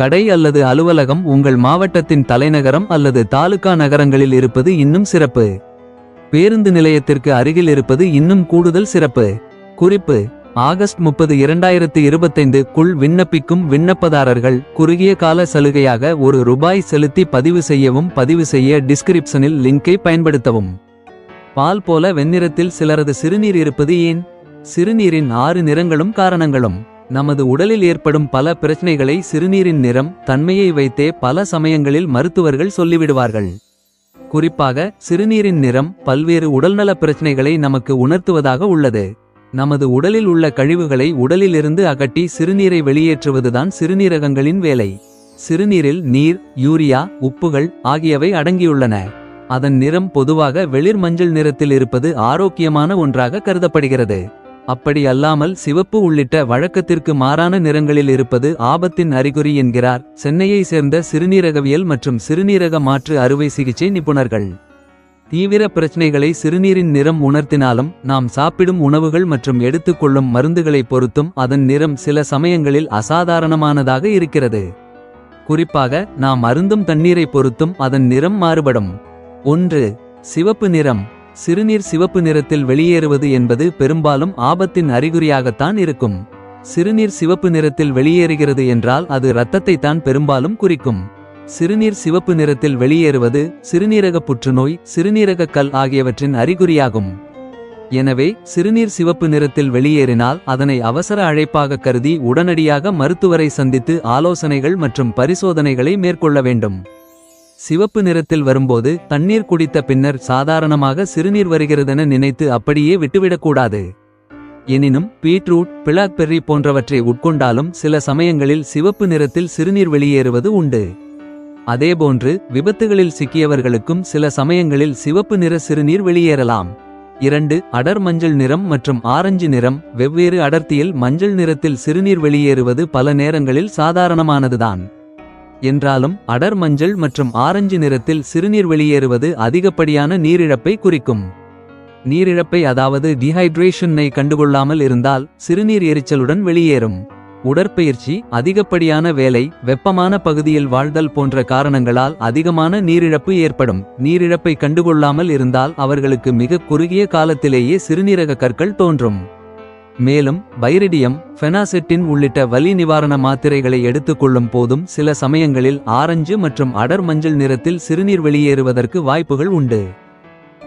கடை அல்லது அலுவலகம் உங்கள் மாவட்டத்தின் தலைநகரம் அல்லது தாலுகா நகரங்களில் இருப்பது இன்னும் சிறப்பு. பேருந்து நிலையத்திற்கு அருகில் இருப்பது இன்னும் கூடுதல் சிறப்பு. குறிப்பு ஆகஸ்ட் முப்பது இரண்டாயிரத்து இருபத்தைந்து குள் விண்ணப்பிக்கும் விண்ணப்பதாரர்கள் குறுகிய கால சலுகையாக ஒரு ரூபாய் செலுத்தி பதிவு செய்யவும் பதிவு செய்ய டிஸ்கிரிப்ஷனில் லிங்கை பயன்படுத்தவும். பால் போல வெண்ணிறத்தில் சிலரது சிறுநீர் இருப்பது ஏன்? சிறுநீரின் ஆறு நிறங்களும் காரணங்களும். நமது உடலில் ஏற்படும் பல பிரச்சனைகளை சிறுநீரின் நிறம் தன்மையை வைத்தே பல சமயங்களில் மருத்துவர்கள் சொல்லிவிடுவார்கள். குறிப்பாக சிறுநீரின் நிறம் பல்வேறு உடல்நல பிரச்சனைகளை நமக்கு உணர்த்துவதாக உள்ளது. நமது உடலில் உள்ள கழிவுகளை உடலிலிருந்து அகட்டி சிறுநீரை வெளியேற்றுவதுதான் சிறுநீரகங்களின் வேலை. சிறுநீரில் நீர் யூரியா உப்புகள் ஆகியவை அடங்கியுள்ளன. அதன் நிறம் பொதுவாக வெளிர் மஞ்சள் நிறத்தில் இருப்பது ஆரோக்கியமான ஒன்றாக கருதப்படுகிறது. அப்படி அல்லாமல் சிவப்பு உள்ளிட்ட வழக்கத்திற்கு மாறான நிறங்களில் இருப்பது ஆபத்தின் அறிகுறி என்கிறார். சென்னையை சேர்ந்த சிறுநீரகவியல் மற்றும் சிறுநீரக மாற்று அறுவை சிகிச்சை நிபுணர்கள். தீவிர பிரச்சனைகளை சிறுநீரின் நிறம் உணர்த்தினாலும் நாம் சாப்பிடும் உணவுகள் மற்றும் எடுத்துக்கொள்ளும் மருந்துகளை பொறுத்தும் அதன் நிறம் சில சமயங்களில் அசாதாரணமானதாக இருக்கிறது. குறிப்பாக நாம் அருந்தும் தண்ணீரை பொறுத்தும் அதன் நிறம் மாறுபடும். ஒன்று சிவப்பு நிறம். சிறுநீர் சிவப்பு நிறத்தில் வெளியேறுவது என்பது பெரும்பாலும் ஆபத்தின் அறிகுறியாகத்தான் இருக்கும். சிறுநீர் சிவப்பு நிறத்தில் வெளியேறுகிறது என்றால் அது இரத்தத்தை தான் பெரும்பாலும் குறிக்கும். சிறுநீர் சிவப்பு நிறத்தில் வெளியேறுவது சிறுநீரக புற்றுநோய் சிறுநீரக கல் ஆகியவற்றின் அறிகுறியாகும். எனவே சிறுநீர் சிவப்பு நிறத்தில் வெளியேறினால் அதனை அவசர அழைப்பாக கருதி உடனடியாக மருத்துவரை சந்தித்து ஆலோசனைகள் மற்றும் பரிசோதனைகளை மேற்கொள்ள வேண்டும். சிவப்பு நிறத்தில் வரும்போது தண்ணீர் குடித்த பின்னர் சாதாரணமாக சிறுநீர் வருகிறதென நினைத்து அப்படியே விட்டுவிடக்கூடாது. எனினும் பீட்ரூட் பிளாக்பெர்ரி போன்றவற்றை உட்கொண்டாலும் சில சமயங்களில் சிவப்பு நிறத்தில் சிறுநீர் வெளியேறுவது உண்டு. அதேபோன்று விபத்துகளில் சிக்கியவர்களுக்கும் சில சமயங்களில் சிவப்பு நிற சிறுநீர் வெளியேறலாம். இரண்டு அடர் மஞ்சள் நிறம் மற்றும் ஆரஞ்சு நிறம் வெவ்வேறு அடர்த்தியில் மஞ்சள் நிறத்தில் சிறுநீர் வெளியேறுவது பல நேரங்களில் சாதாரணமானதுதான். என்றாலும் அடர் மஞ்சள் மற்றும் ஆரஞ்சு நிறத்தில் சிறுநீர் வெளியேறுவது அதிகப்படியான நீரிழப்பை குறிக்கும். நீரிழப்பை அதாவது டிஹைட்ரேஷனை கண்டுகொள்ளாமல் இருந்தால் சிறுநீர் எரிச்சலுடன் வெளியேறும். உடற்பயிற்சி அதிகப்படியான வேலை வெப்பமான பகுதியில் வாழ்தல் போன்ற காரணங்களால் அதிகமான நீரிழப்பு ஏற்படும். நீரிழப்பை கண்டுகொள்ளாமல் இருந்தால் அவர்களுக்கு மிக குறுகிய காலத்திலேயே சிறுநீரக கற்கள் தோன்றும். மேலும் பைரிடியம் ஃபெனாசெட்டின் உள்ளிட்ட வலி நிவாரண மாத்திரைகளை எடுத்துக்கொள்ளும் போதும் சில சமயங்களில் ஆரஞ்சு மற்றும் அடர் மஞ்சள் நிறத்தில் சிறுநீர் வெளியேறுவதற்கு வாய்ப்புகள் உண்டு.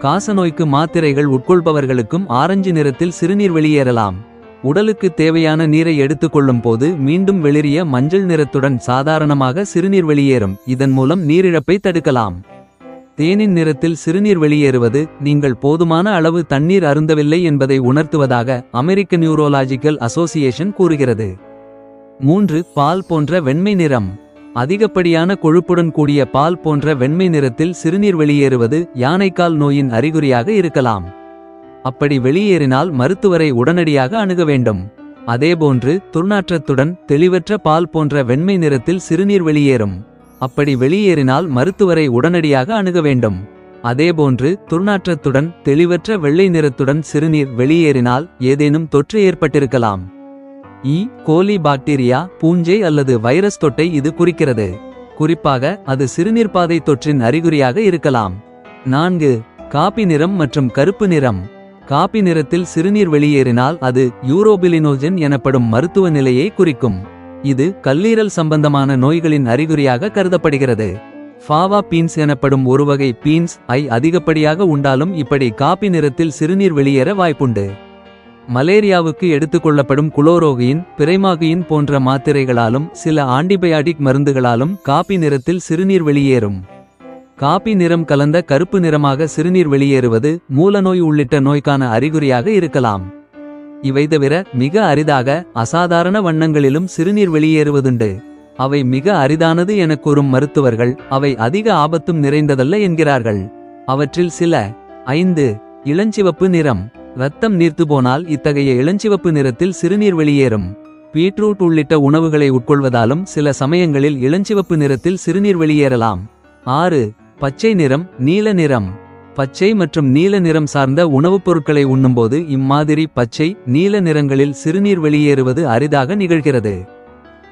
காசநோய்க்கு மாத்திரைகள் உட்கொள்பவர்களுக்கும் ஆரஞ்சு நிறத்தில் சிறுநீர் வெளியேறலாம். உடலுக்கு தேவையான நீரை எடுத்துக்கொள்ளும் போது மீண்டும் வெளிரிய மஞ்சள் நிறத்துடன் சாதாரணமாக சிறுநீர் வெளியேறும். இதன் மூலம் நீரிழப்பை தடுக்கலாம். தேனின் நிறத்தில் சிறுநீர் வெளியேறுவது நீங்கள் போதுமான அளவு தண்ணீர் அருந்தவில்லை என்பதை உணர்த்துவதாக அமெரிக்க நியூரோலாஜிக்கல் அசோசியேஷன் கூறுகிறது. மூன்று பால் போன்ற வெண்மை நிறம். அதிகப்படியான கொழுப்புடன் கூடிய பால் போன்ற வெண்மை நிறத்தில் சிறுநீர் வெளியேறுவது யானைக்கால் நோயின் அறிகுறியாக இருக்கலாம். அப்படி வெளியேறினால் மருத்துவரை உடனடியாக அணுக வேண்டும். அதேபோன்று துர்நாற்றத்துடன் தெளிவற்ற பால் போன்ற வெண்மை நிறத்தில் சிறுநீர் வெளியேறும். அப்படி வெளியேறினால் மருத்துவரை உடனடியாக அணுக வேண்டும். அதேபோன்று துர்நாற்றத்துடன் தெளிவற்ற வெள்ளை நிறத்துடன் சிறுநீர் வெளியேறினால் ஏதேனும் தொற்று ஏற்பட்டிருக்கலாம். இ. கோலி பாக்டீரியா பூஞ்சை அல்லது வைரஸ் தொட்டை இது குறிக்கிறது. குறிப்பாக அது சிறுநீர்ப்பாதை தொற்றின் அறிகுறியாக இருக்கலாம். நான்கு. காபி நிறம் மற்றும் கருப்பு நிறம். காபி நிறத்தில் சிறுநீர் வெளியேறினால் அது யூரோபிலினோஜன் எனப்படும் மருத்துவ நிலையை குறிக்கும். இது கல்லீரல் சம்பந்தமான நோய்களின் அறிகுறியாக கருதப்படுகிறது. ஃபாவா பீன்ஸ் எனப்படும் ஒரு வகை பீன்ஸ் ஐ அதிகப்படியாக உண்டாலும் இப்படி காப்பி நிறத்தில் சிறுநீர் வெளியேற வாய்ப்புண்டு. மலேரியாவுக்கு எடுத்துக்கொள்ளப்படும் குளோரோகியின் பிரைமாகியின் போன்ற மாத்திரைகளாலும் சில ஆன்டிபயாட்டிக் மருந்துகளாலும் காப்பி நிறத்தில் சிறுநீர் வெளியேறும். காப்பி நிறம் கலந்த கருப்பு நிறமாக சிறுநீர் வெளியேறுவது மூலநோய் உள்ளிட்ட நோய்க்கான அறிகுறியாக இருக்கலாம். இவை தவிர மிக அரிதாக அசாதாரண வண்ணங்களிலும் சிறுநீர் வெளியேறுவதுண்டு. அவை மிக அரிதானது எனக் கூறும் மருத்துவர்கள் அவை அதிக ஆபத்தும் நிறைந்ததல்ல என்கிறார்கள். அவற்றில் சில ஐந்து இளஞ்சிவப்பு நிறம் இரத்தம் நீர்த்து போனால் இத்தகைய இளஞ்சிவப்பு நிறத்தில் சிறுநீர் வெளியேறும். பீட்ரூட் உள்ளிட்ட உணவுகளை உட்கொள்வதாலும் சில சமயங்களில் இளஞ்சிவப்பு நிறத்தில் சிறுநீர் வெளியேறலாம். ஆறு பச்சை நிறம் நீல நிறம். பச்சை மற்றும் நீல நிறம் சார்ந்த உணவுப் பொருட்களை உண்ணும்போது இம்மாதிரி பச்சை நீல நிறங்களில் சிறுநீர் வெளியேறுவது அரிதாக நிகழ்கிறது.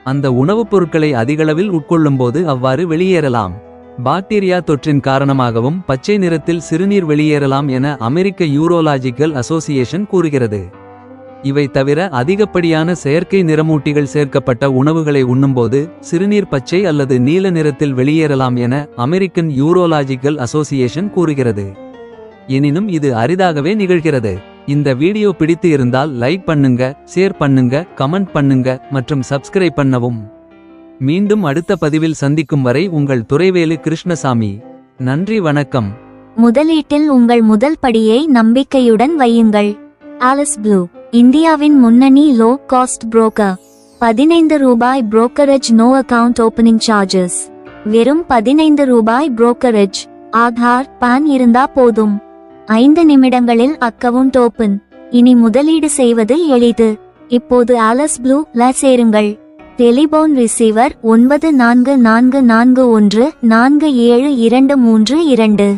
அந்த உணவுப் பொருட்களை அதிகளவில் உட்கொள்ளும்போது அவ்வாறு வெளியேறலாம். பாக்டீரியா தொற்றின் காரணமாகவும் பச்சை நிறத்தில் சிறுநீர் வெளியேறலாம் என அமெரிக்க யூரோலாஜிக்கல் அசோசியேஷன் கூறுகிறது. இவை தவிர அதிகப்படியான செயற்கை நிறமூட்டிகள் சேர்க்கப்பட்ட உணவுகளை உண்ணும்போது சிறுநீர் பச்சை அல்லது நீல நிறத்தில் வெளியேறலாம் என அமெரிக்கன் யூரோலாஜிக்கல் அசோசியேஷன் கூறுகிறது. எனினும் இது அரிதாகவே நிகழ்கிறது. இந்த வீடியோ பிடித்து இருந்தால் லைக் பண்ணுங்க ஷேர் பண்ணுங்க கமெண்ட் பண்ணுங்க மற்றும் சப்ஸ்கிரைப் பண்ணவும். மீண்டும் அடுத்த பதிவில் சந்திக்கும் வரை உங்கள் துறைவேலு கிருஷ்ணசாமி. நன்றி வணக்கம். முதலீட்டில் உங்கள் முதல் படியை நம்பிக்கையுடன் வையுங்கள். Alice Blue. இந்தியாவின் முன்னணி லோ காஸ்ட் புரோக்கர் பதினைந்து ரூபாய் brokerage no account opening charges வெறும் பதினைந்து ரூபாய் புரோக்கரேஜ் ஆதார் பான் இருந்தா போதும். ஐந்து நிமிடங்களில் அக்கவுண்ட் ஓபன் இனி முதலீடு செய்வது எளிது. இப்போது ஆலஸ் ப்ளூ ல சேருங்கள். டெலிபோன் ரிசீவர் ஒன்பது நான்கு நான்கு நான்கு ஒன்று நான்கு ஏழு இரண்டு மூன்று இரண்டு.